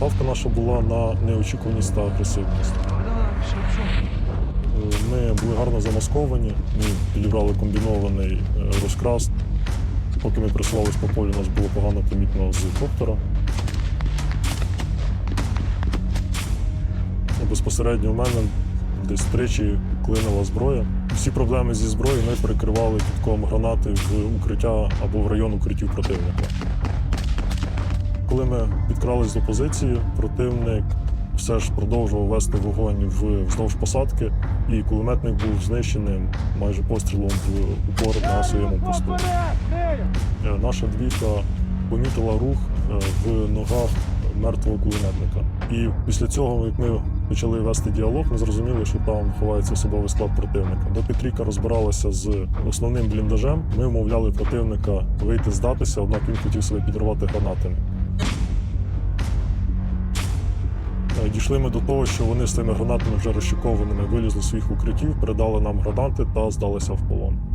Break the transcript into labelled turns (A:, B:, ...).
A: Ставка наша була на неочікуваність та агресивність. Ми були гарно замасковані, ми підібрали комбінований е, розкрас. Поки ми присувались по полю, нас було погано помітно з коптера. Безпосередньо у мене десь тричі клинила зброя. Всі проблеми зі зброєю ми перекривали підком гранати в укриття або в район укриттів противника. Коли ми підкрались до позиції, противник все ж продовжував вести вогонь вздовж посадки, і кулеметник був знищеним майже пострілом в упор на своєму посту. Е, Наша двійка помітила рух е, в ногах мертвого кулеметника. І після цього, як ми почали вести діалог, ми зрозуміли, що там ховається особовий склад противника. Доки трійка розбиралася з основним бліндажем, ми вмовляли противника вийти здатися, однак він хотів себе підривати гранатами. Дійшли ми до того, що вони з тими гранатами вже розчекованими вилізли з своїх укриттів, передали нам гранати та здалися в полон.